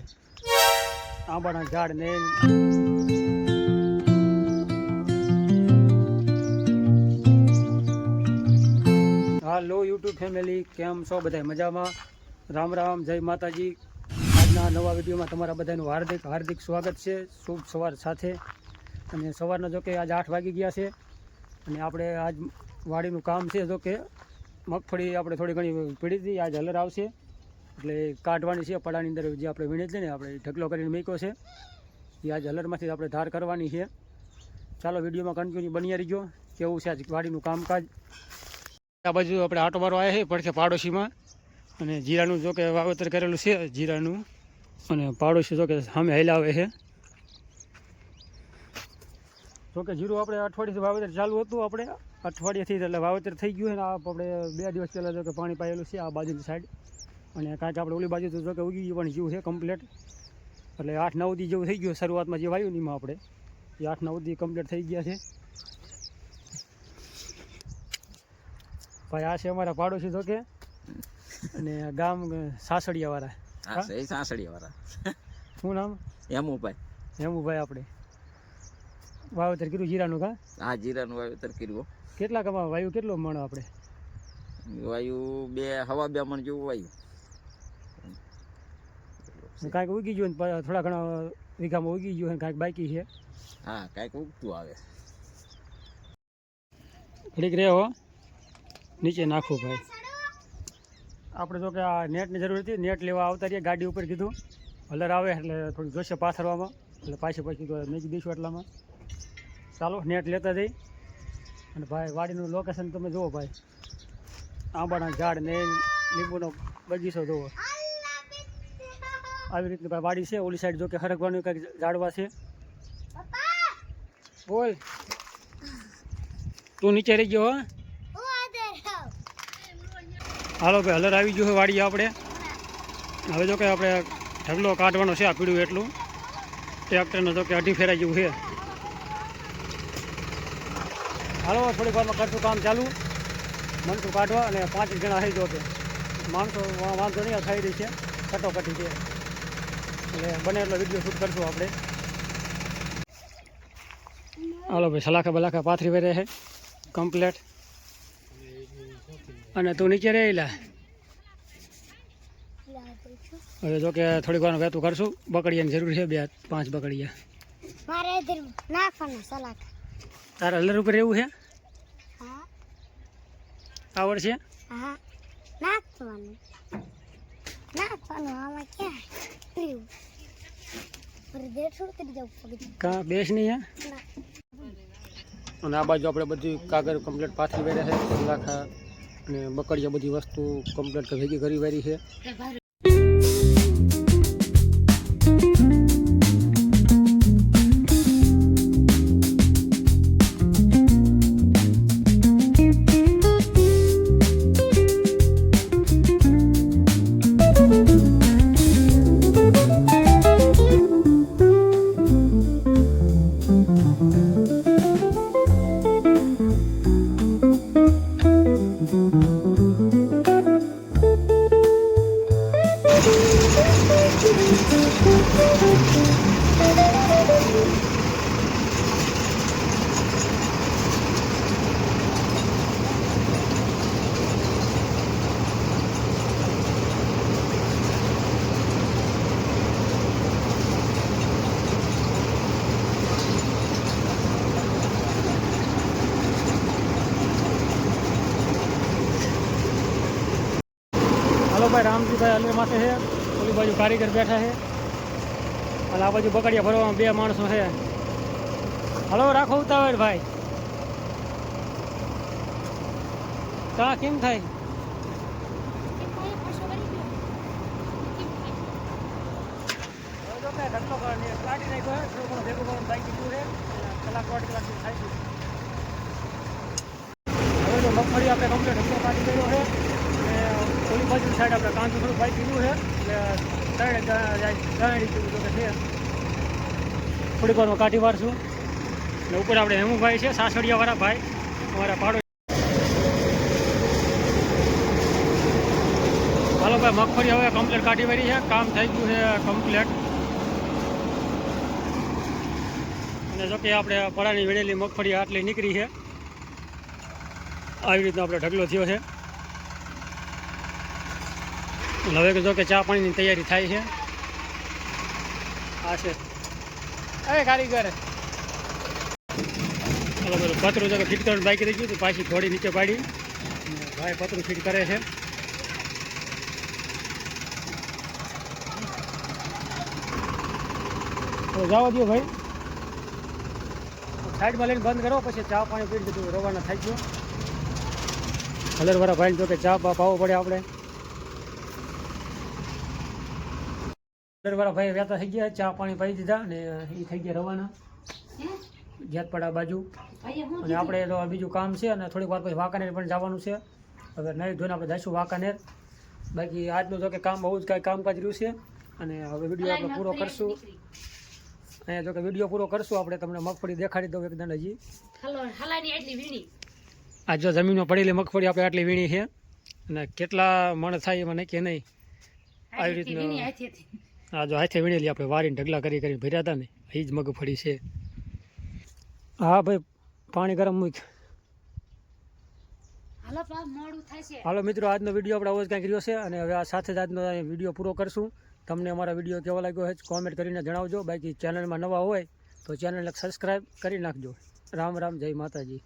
ભાઈ આંબાના ઝાડ ને હાલો યુટ્યુબ ફેમિલી, કેમ છો બધા મજામાં? રામ રામ, જય માતાજી. આજના નવા વિડીયોમાં તમારા બધાનું હાર્દિક હાર્દિક સ્વાગત છે. શુભ સવાર સાથે. અને સવારના જોકે આજ આઠ વાગી ગયા છે. અને આપણે આજ વાડીનું કામ છે જોકે મગફળી આપણે થોડી ઘણી પીડી હતી, આજ હલર આવશે. એટલે કાઢવાની છે, પડાની અંદર જે આપણે વીણે છે ને, આપણે ઢગલો કરીને મૂક્યો છે. એ આજ હલરમાંથી આપણે ધાર કરવાની છે. ચાલો, વિડીયોમાં કન્ટિન્યુ બની રહીજો. કેવું છે આજ વાડીનું કામકાજ? આ બાજુ આપણે આટો મારવા આવ્યા છે, પડખે પાડોશીમાં. અને જીરાનું જો કે વાવેતર કરેલું છે, જીરાનું. અને પાડોશી જો કે સામે હલાવે છે. જો કે જીરું આપણે અઠવાડિયાથી વાવેતર ચાલુ હતું આપણે. અઠવાડિયાથી એટલે વાવેતર થઈ ગયું છે આપણે બે દિવસ પહેલાં જો કે પાણી પાયેલું છે, આ બાજુની સાઈડ અને કાંઈક આપણે ઓલી બાજુ તો જો કે ઉગી ગયું પણ જીવ છે કમ્પ્લીટ એટલે આઠ નવ દી જેવું થઈ ગયું શરૂઆતમાં જે વાયું નહીં આપણે. એ આઠ નવ દી કમ્પ્લીટ થઈ ગયા છે. ભાઈ આ છે અમારા પાડોશી તો કે. અને ગામ સાસડિયા વાળા સાસડિયા વાળા શું નામ? હેમુભાઈ. હેમુભાઈ આપણે. વાવેતર કર્યું જીરાનું કા? હા જીરાનું વાવેતર કર્યું કેટલા કમા વાયુ કેટલો મણ આપણે? વાયુ બે હવા બે મણ જેવું વાયુ. કાંઈક ઉગી ગયું ને થોડા ઘણા વીઘામાં ઉગી ગયું કાંઈક બાકી છે. હા કાંઈક ઉગતું આવે. ઘડીક રહ્યો હો. નીચે નાખો ભાઈ. આપણે જો કે આ નેટની જરૂર હતી નેટ લેવા આવતા રહીએ ગાડી ઉપર કીધું. હલર આવે એટલે થોડું જોશે પાથરવામાં. એટલે પાછી પછી મેકી દઈશું એટલામાં. ચાલો નેટ લેતા જઈ. અને ભાઈ વાડીનું લોકેશન તમે જુઓ ભાઈ. આંબાના ઝાડ ને લીંબુનો બગીચો જુઓ. આવી રીતની વાડી છે, ઓલી સાઈડ જો કે હરગવાનું કંઈક ઝાડવા છે. બોલ. તું નીચે રહી ગયો હાલો ભાઈ, હલર આવી ગયું છે વાડીએ આપણે. હવે જો કે આપણે ઢગલો કાઢવાનો છે આ પીડ્યું એટલું. ટ્રેક્ટરનો જો કે અઢી ફેરાઈ જેવું છે. હાલો, થોડીક વારમાં કરશું કામ ચાલુ. મનસું કાઢવા અને પાંચ જણા આવી જો કે. માણસો વાંધો નહીં થઈ રહી છે. કટોકટી છે. એટલે બને એટલો વીડિયો શૂટ કરશું આપણે. હાલો ભાઈ સલાખા બલાખા પાથરી વેરે છે. કમ્પ્લેટ અને તું નીચે રહેલા હવે જો કે થોડીક વાર વહેતું કરશું. બકડીયાની જરૂર છે બે પાંચ બકડીયા. તારા હલર ઉપર એવું છે? આવડશે? નાખવાનું. બેસ નહીં હે? અને આ બાજુ આપણે બધી કાગળ કમ્પ્લીટ પાથરી વેર્યા છે લાખા અને બકડીયા બધી વસ્તુ કમ્પ્લીટ ભેગી કરી વેરી છે. Thank you. હાલો ભાઈ રામજીભાઈ અલર માથે છે. ઓલી બાજુ કારીગર બેઠા છે. અને આ બાજુ બકડિયા ભરવામાં બે માણસો છે. હલો, રાખો ઉતાવળ ભાઈ. કા, કેમ થાય? ધક્કો કરીને કાઢી નાખ્યો થોડું ભેગું કરવાનું બાકી ગયું છે કલાક દોઢ કલાક થાય છે હવે મગફળી આપણે કમ્પ્લીટ ધક્કો કાઢી ગયો છે. ઓલી બાજુ સાઈડ આપણે કાંચું થોડું બાઈક કીધું છે ત્રણે ત્રણે તો કે છે. થોડીક વારમાં કાઢી વારશું ને ઉપર આપણે હેમુભાઈ છે સાસડિયાવાળા ભાઈ. અમારા પાડો હાલો ભાઈ, મગફળી હવે કમ્પ્લેટ કાઢી વાળી છે. કામ થઈ ગયું છે કમ્પ્લેટ અને જોકે આપણે પડાની વેળેલી મગફળી આટલી નીકળી છે. આવી રીતનો આપણે ઢગલો થયો છે. હવે જો કે ચા પાણીની તૈયારી થાય છે. આ છે. અરે કારીગર ચાલો બોલો પતરું જો કે ફિટ કરવાનું બાકી રહી ગયું તો પાછી થોડી નીચે પાડી. ભાઈ પતરું ફિટ કરે છે. તો જવા દો ભાઈ. સાઈડમાં લઈને બંધ કરો, પછી ચા પાણી પી દીધું રવાના થઈ ગયો. કલરવાળા ભાઈને જો કે ચા પાવો પડે આપણે. કલરવાળા ભાઈ વહેતા થઈ ગયા ચા પાણી પાઈ દીધા અને એ થઈ ગયા રવાના. જેતપડા બાજુ. અને આપણે તો બીજું કામ છે અને થોડીક વાર પછી વાંકાનેર પણ જવાનું છે. હવે નહીં ધોઈને આપણે જઈશું વાંકાનેર. બાકી આજનું તો કે કામ બહુ જ કાંઈ કામકાજ રહ્યું છે. અને હવે વીડિયો આપણે પૂરો કરશું. અહીંયા જો કે વીડિયો પૂરો કરશું આપણે તમને મગફળી દેખાડી દઉં એકદમ હજી. આ જો જમીનમાં પડેલી મગફળી આપણે આટલી વીણી છે. અને કેટલા મણ થાય એમાં કે નહીં. આવી રીતનું આ જો હાથે વીણેલી આપણે વારીને ઢગલા કરી કરીને ભર્યા હતા ને એ જ મગફળી છે. હા ભાઈ પાણી ગરમ મૂક. હાલો મિત્રો આજનો વીડિયો આપણે આવો જ કાંઈક રહ્યો છે અને હવે આ સાથે જ આજનો વીડિયો પૂરો કરશું. તમને અમારા વીડિયો કેવો લાગ્યો હોય કોમેન્ટ કરીને જણાવજો. બાકી ચેનલમાં નવા હોય તો ચેનલને સબસ્ક્રાઈબ કરી નાખજો. રામ રામ જય માતાજી.